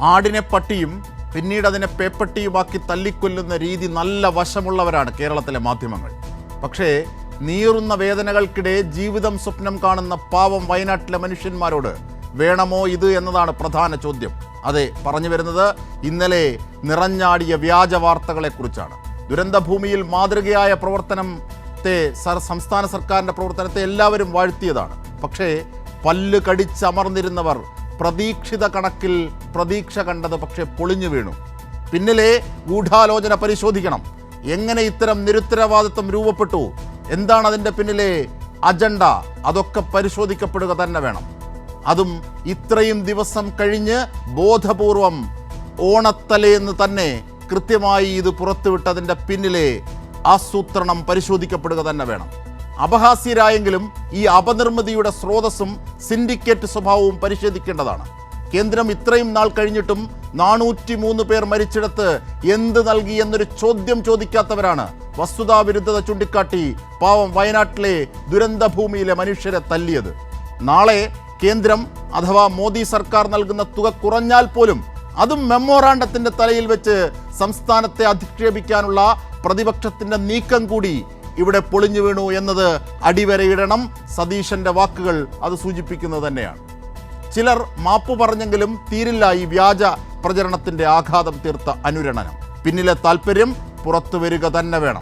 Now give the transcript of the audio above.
ആടിനെ പട്ടിയും പിന്നീട് അതിനെ പേപ്പട്ടിയുമാക്കി തല്ലിക്കൊല്ലുന്ന രീതി നല്ല വശമുള്ളവരാണ് കേരളത്തിലെ മാധ്യമങ്ങൾ. പക്ഷേ നീറുന്ന വേദനകൾക്കിടെ ജീവിതം സ്വപ്നം കാണുന്ന പാവം വയനാട്ടിലെ മനുഷ്യന്മാരോട് വേണമോ ഇത് എന്നതാണ് പ്രധാന ചോദ്യം. അതെ പറഞ്ഞു വരുന്നത് ഇന്നലെ നിറഞ്ഞാടിയ വ്യാജ വാർത്തകളെക്കുറിച്ചാണ്. ദുരന്തഭൂമിയിൽ മാതൃകയായ പ്രവർത്തനത്തെ സർ സംസ്ഥാന സർക്കാരിന്റെ പ്രവർത്തനത്തെ എല്ലാവരും വാഴ്ത്തിയതാണ്. പക്ഷേ പല്ല് കടിച്ചമർന്നിരുന്നവർ പ്രതീക്ഷിത കണക്കിൽ പ്രതീക്ഷ കണ്ടത് പക്ഷേ പൊളിഞ്ഞു വീണു. പിന്നിലെ ഗൂഢാലോചന പരിശോധിക്കണം. എങ്ങനെ ഇത്തരം നിരുത്തരവാദിത്വം രൂപപ്പെട്ടു? എന്താണ് അതിന്റെ പിന്നിലെ അജണ്ട? അതൊക്കെ പരിശോധിക്കപ്പെടുക തന്നെ വേണം. അതും ഇത്രയും ദിവസം കഴിഞ്ഞ് ബോധപൂർവം ഓണത്തലേന്ന് തന്നെ കൃത്യമായി ഇത് പുറത്തുവിട്ടതിന്റെ പിന്നിലെ ആസൂത്രണം പരിശോധിക്കപ്പെടുക തന്നെ വേണം. അപഹാസ്യരായെങ്കിലും ഈ അപനിർമ്മിതിയുടെ സ്രോതസ്സും സിൻഡിക്കേറ്റ് സ്വഭാവവും പരിശോധിക്കേണ്ടതാണ്. കേന്ദ്രം ഇത്രയും നാൾ കഴിഞ്ഞിട്ടും നാനൂറ്റി മൂന്ന് പേർ മരിച്ചിടത്ത് എന്ത് നൽകി എന്നൊരു ചോദ്യം ചോദിക്കാത്തവരാണ്. വസ്തുതാവിരുദ്ധത ചൂണ്ടിക്കാട്ടി പാവം വയനാട്ടിലെ ദുരന്തഭൂമിയിലെ മനുഷ്യരെ തല്ലിയത്. നാളെ കേന്ദ്രം അഥവാ മോദി സർക്കാർ നൽകുന്ന തുക കുറഞ്ഞാൽ പോലും അതും മെമ്മോറാണ്ടത്തിന്റെ തലയിൽ വെച്ച് സംസ്ഥാനത്തെ അധിക്ഷേപിക്കാനുള്ള പ്രതിപക്ഷത്തിന്റെ നീക്കം കൂടി ഇവിടെ പൊളിഞ്ഞു വീണു എന്നത് അടിവരയിടണം സതീശന്റെ വാക്കുകൾ അത് സൂചിപ്പിക്കുന്നത് തന്നെയാണ്. ചിലർ മാപ്പ് പറഞ്ഞെങ്കിലും തീരില്ല ഈ വ്യാജ പ്രചരണത്തിന്റെ ആഘാതം തീർത്ത അനുരണനം. പിന്നിലെ താല്പര്യം പുറത്തു വരിക തന്നെ വേണം.